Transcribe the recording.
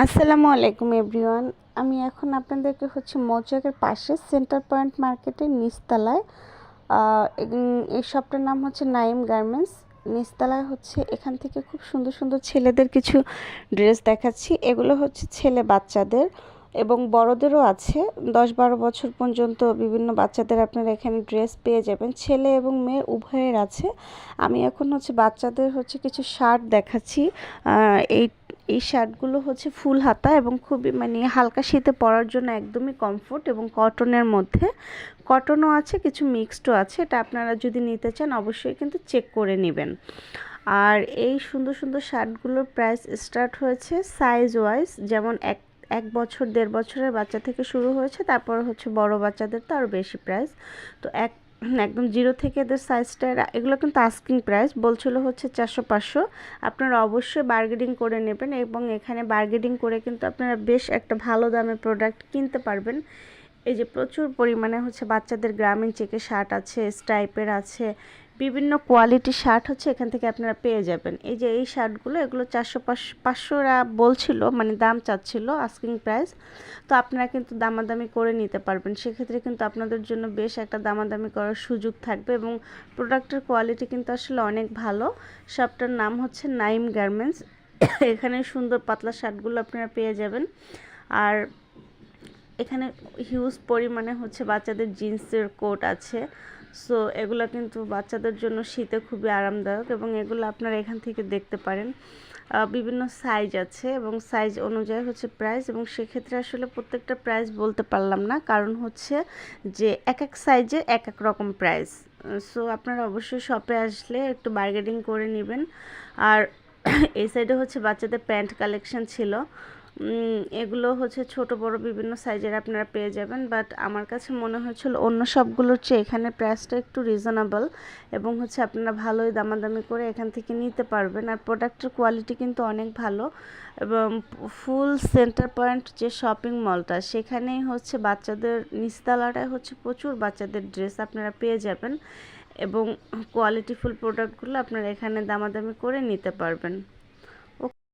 আসসালামু আলাইকুম এভরিওয়ান। আমি এখন আপনাদেরকে হচ্ছে মৌচাকের পাশে সেন্টার পয়েন্ট মার্কেটের নিচতলায় এই শপটার নাম হচ্ছে নাইম গার্মেন্টস। নিচতলায় হচ্ছে এখান থেকে খুব সুন্দর সুন্দর ছেলেদের কিছু ড্রেস দেখাচ্ছি। এগুলো হচ্ছে ছেলে বাচ্চাদের এবং বড়দেরও আছে। দশ বারো বছর পর্যন্ত বিভিন্ন বাচ্চাদের আপনারা এখানে ড্রেস পেয়ে যাবেন। ছেলে এবং মেয়ে উভয়ের আছে। আমি এখন হচ্ছে বাচ্চাদের হচ্ছে কিছু শার্ট দেখাচ্ছি। এই এই শার্টগুলো হচ্ছে ফুল হাতা এবং খুবই মানে হালকা শীতে পরার জন্য একদমই কমফোর্ট এবং কটনের মধ্যে। কটনও আছে, কিছু মিক্সডও আছে, এটা আপনারা যদি নিতে চান অবশ্যই কিন্তু চেক করে নেবেন। আর এই সুন্দর সুন্দর শার্টগুলোর প্রাইস স্টার্ট হয়েছে সাইজ ওয়াইজ যেমন এক এক বছর, দেড় বছরের বাচ্চা থেকে শুরু হয়েছে, তারপর হচ্ছে বড় বাচ্চাদের তো আরও বেশি প্রাইস তো এক একদম জিরো থেকে এদের সাইজটা এগুলো কিন্তু আস্কিং প্রাইস বলছিল হচ্ছে চারশো পাঁচশো। আপনারা অবশ্যই বার্গেনিং করে নেবেন এবং এখানে বার্গেনিং করে কিন্তু আপনারা বেশ একটা ভালো দামে প্রোডাক্ট কিনতে পারবেন। এই যে প্রচুর পরিমাণে হচ্ছে বাচ্চাদের গ্রামীণ চেকে শার্ট আছে স্টাইপের আছে বিভিন্ন কোয়ালিটির শার্ট হচ্ছে এখান থেকে আপনারা পেয়ে যাবেন। এই যে এই শার্টগুলো এগুলো চারশো পাঁচশোরা বলছিল মানে দাম চাচ্ছিল আস্কিং প্রাইস তো আপনারা কিন্তু দামাদামি করে নিতে পারবেন। সেক্ষেত্রে কিন্তু আপনাদের জন্য বেশ একটা দামাদামি করার সুযোগ থাকবে এবং প্রোডাক্টের কোয়ালিটি কিন্তু আসলে অনেক ভালো। শপটার নাম হচ্ছে নাইম গার্মেন্টস এখানে সুন্দর পাতলা শার্টগুলো আপনারা পেয়ে যাবেন। আর এখানে হিউজ পরিমাণে হচ্ছে বাচ্চাদের জিন্সের কোট আছে। সো এগুলো কিন্তু বাচ্চাদের জন্য শীতে খুবই আরামদায়ক এবং এগুলো আপনারা এখান থেকে দেখতে পারেন। বিভিন্ন সাইজ আছে এবং সাইজ অনুযায়ী হচ্ছে প্রাইস এবং সেক্ষেত্রে আসলে প্রত্যেকটা প্রাইস বলতে পারলাম না। কারণ হচ্ছে যে এক এক সাইজে এক এক রকম প্রাইস সো আপনারা অবশ্যই শপে আসলে একটু বার্গেনিং করে নেবেন। আর এই সাইডে হচ্ছে বাচ্চাদের প্যান্ট কালেকশন ছিল। এগুলো হচ্ছে ছোট, বড় বিভিন্ন সাইজের আপনারা পেয়ে যাবেন বাট আমার কাছে মনে হয়েছিল অন্য সবগুলোর চেয়ে এখানে প্রাইসটা একটু রিজনেবল এবং হচ্ছে আপনারা ভালোই দামাদামি করে এখান থেকে নিতে পারবেন। আর প্রোডাক্টের কোয়ালিটি কিন্তু অনেক ভালো এবং ফুল সেন্টার পয়েন্ট যে শপিং মলটা সেখানেই হচ্ছে বাচ্চাদের নিচতলাটায় হচ্ছে প্রচুর বাচ্চাদের ড্রেস আপনারা পেয়ে যাবেন এবং কোয়ালিটিফুল প্রোডাক্টগুলো আপনারা এখানে দামাদামি করে নিতে পারবেন।